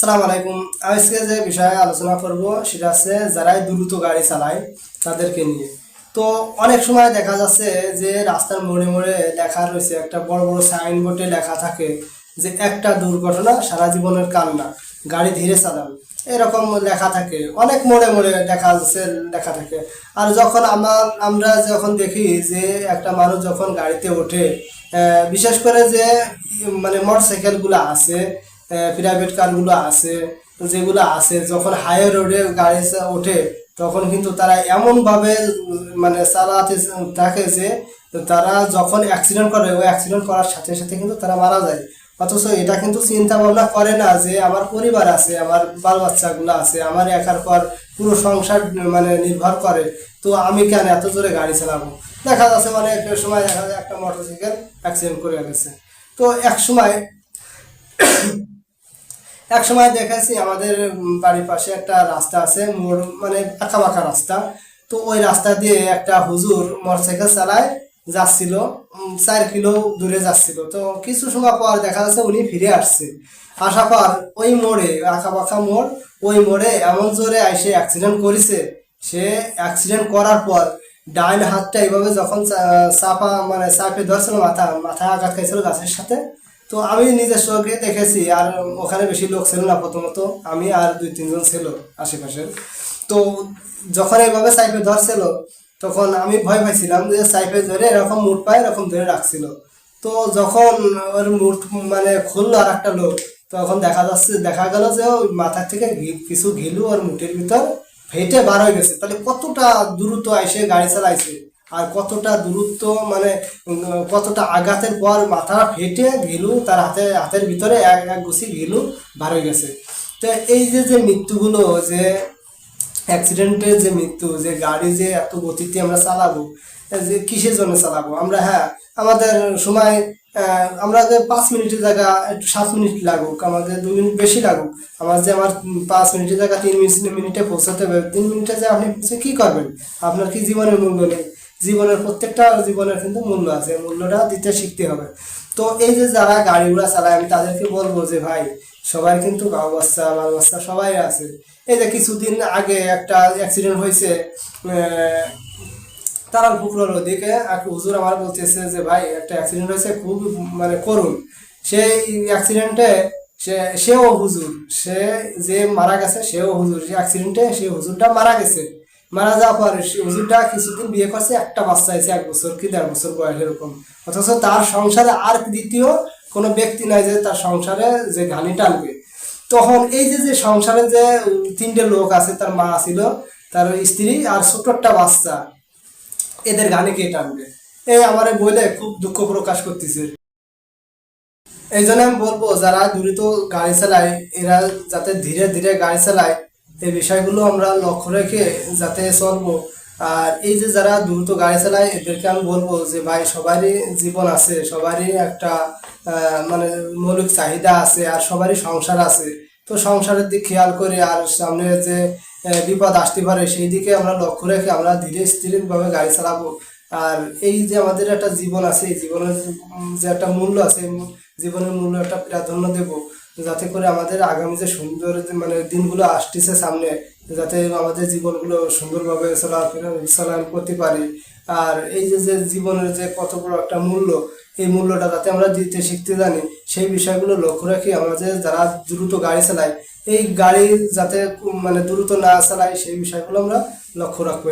আসসালামু আলাইকুম। আজকে যে বিষয়ে আলোচনা করব সেটা আছে যারাই দ্রুত গাড়ি চালায় তাদেরকে নিয়ে। তো অনেক সময় দেখা যাচ্ছে যে রাস্তার মোড়ে মোড়ে লেখা রয়েছে, একটা বড় বড় সাইনবোর্ডে লেখা থাকে যে, একটা দুর্ঘটনা, সারা জীবনের কান্না, গাড়ি ধীরে চালান এরকম লেখা থাকে। অনেক মোড়ে মোড়ে দেখা যাচ্ছে, লেখা থাকে। আর যখন আমার, আমরা যখন দেখি যে, একটা মানুষ যখন গাড়িতে ওঠে বিশেষ করে যে মানে মোটর সাইকেলগুলো আছে প্রাইভেট কারগুলো আছে, তো যেগুলো আছে, যখন হাই রোডে গাড়ি ওঠে, তখন কিন্তু তারা এমনভাবে মানে চালাতে থাকে যে তারা যখন অ্যাক্সিডেন্ট করে, ওই অ্যাক্সিডেন্ট করার সাথে সাথে কিন্তু তারা মারা যায়। অথচ এটা কিন্তু চিন্তা ভাবনা করে না যে, আমার পরিবার আছে, আমার বাল বাচ্চাগুলো আছে, আমার একার পর পুরো সংসার মানে নির্ভর করে, তো আমি কেন এত জোরে গাড়ি চালাবো? দেখা যাচ্ছে মানে একটা সময় দেখা যায় একটা মোটরসাইকেল অ্যাক্সিডেন্ট করে গেছে তো এক সময় এক সময় দেখেছি আমাদের বাড়ির পাশে একটা রাস্তা আছে, মোড় মানে আঁকা বাঁকা রাস্তা। তো ওই রাস্তা দিয়ে একটা হুজুর মোটরসাইকেল চালায়, যাচ্ছিল চার কিলো দূরে যাচ্ছিল। তো কিছু সময় পর দেখা যাচ্ছে উনি ফিরে আসছে। আসার পর ওই মোড়ে আঁকা বাঁকা মোড়, ওই মোড়ে এমন জোরে এসে অ্যাক্সিডেন্ট করেছে। সে অ্যাক্সিডেন্ট করার পর ডাইন হাতটা এইভাবে যখন চাপা মানে চাপে ধরছিল, মাথা, মাথায় আঘাত খাইছিল গাছের সাথে তো আমি নিজের চোখে দেখেছি, আর ওখানে বেশি লোক ছিল না প্রথমত। আমি আর দুই, তিনজন ছিল আশেপাশের। তো যখন এইভাবে সাইফে ধরছিল, তখন আমি ভয় পাইছিলাম যে সাইফে ধরে এরকম মুঠ পায়, এরকম ধরে রাখছিল। তো যখন ওর মুঠ মানে খুললো আর একটা লোক, তখন দেখা যাচ্ছে, দেখা গেল যে ওই মাথার থেকে কিছু ঘিলু ওর মুঠের ভিতর ফেটে বার হয়ে গেছে। তাহলে কতটা দ্রুত আইসে গাড়ি চালাইছে? আর কতটা দূরত্ব মানে কতটা আঘাতের পর মাথা ফেটে ঘিলু তার হাতে, হাতের ভিতরে এক এক গুছি ঘিলু বার হয়ে গেছে। তো এই যে যে মৃত্যুগুলো, যে অ্যাক্সিডেন্টের যে মৃত্যু, যে গাড়ি যে এত গতিতে আমরা চালাবো যে কিসের জন্য চালাবো? আমরা হ্যাঁ আমাদের সময় আমরা যে পাঁচ মিনিটের জায়গা, একটু সাত মিনিট লাগুক, আমাদের দু মিনিট বেশি লাগুক, আমার যে আমার পাঁচ মিনিটের জায়গা তিন মিনিট মিনিটে পৌঁছাতে হবে, তিন মিনিটে যে আপনি কী করবেন? আপনার কি জীবনের মূল্য নেই? জীবনের প্রত্যেকটা জীবনের কিন্তু মূল্য আছে, মূল্যটা দিতে শিখতে হবে। তো এই যে যারা গাড়িগুলো চালায়, আমি তাদেরকে বলব যে ভাই, সবাই কিন্তু গাও বাচ্চা বাল বাচ্চা সবাই আছে। এই যে কিছুদিন আগে একটা অ্যাক্সিডেন্ট হয়েছে তারাল পুকুরের ওদিকে, এক হুজুর আমার বলতেছে যে ভাই, একটা অ্যাক্সিডেন্ট হয়েছে, খুব মানে করুন সেই অ্যাক্সিডেন্টে সে, সেও হুজুর, সে যে মারা গেছে, সেও হুজুর। সে অ্যাক্সিডেন্টে সে হুজুরটা মারা গেছে। মারা যাওয়ার পর হুজুরটা কিছুদিন বিয়ে করছে, একটা বাচ্চা আছে এক বছর কি দেড় বছর বয়স এরকম। অথচ তার সংসারে আর দ্বিতীয় কোনো ব্যক্তি নাই যে তার সংসারে যে ঘানি টানবে। তখন এই যে যে সংসারে যে তিনটে লোক আছে, তার মা ছিল, তার স্ত্রী আর ছোট্ট একটা বাচ্চা, এদের গানে কে টানবে? এই আমার বলে খুব দুঃখ প্রকাশ করতেছে। এই জন্য আমি বলব, যারা দ্রুত গাড়ি চালায়, এরা যাতে ধীরে ধীরে গাড়ি চালায় এই বিষয়গুলো আমরা লক্ষ্য রেখে যাতে চলবো। আর এই যে যারা দ্রুত গাড়ি চালায়, এদেরকে আমি বলব যে, ভাই, সবারই জীবন আছে, সবারই একটা মানে মৌলিক চাহিদা আছে, আর সবারই সংসার আছে। তো সংসারের দিক খেয়াল করে, আর সামনে যে বিপদ আসতে পারে, সেই দিকে আমরা লক্ষ্য রেখে আমরা ধীরে স্থিরভাবে গাড়ি চালাবো। আর এই যে আমাদের একটা জীবন আছে, এই জীবনের যে একটা মূল্য আছে জীবনের মূল্য একটা প্রাধান্য দেব। যাতে করে আমাদের আগামী যে সুন্দর মানে দিনগুলো আসতেছে সামনে যাতে আমাদের জীবনগুলো সুন্দরভাবে চলাফেরা চালান করতে পারি আর এই যে যে জীবনের যে কত বড় একটা মূল্য, এই মূল্যটা যাতে আমরা দিতে শিখতে জানি, সেই বিষয়গুলো লক্ষ্য রাখি আমরা যে যারা দ্রুত গাড়ি চালায় এই গাড়ি যাতে মানে দ্রুত না চালায়, সেই বিষয়গুলো আমরা লক্ষ্য রাখব।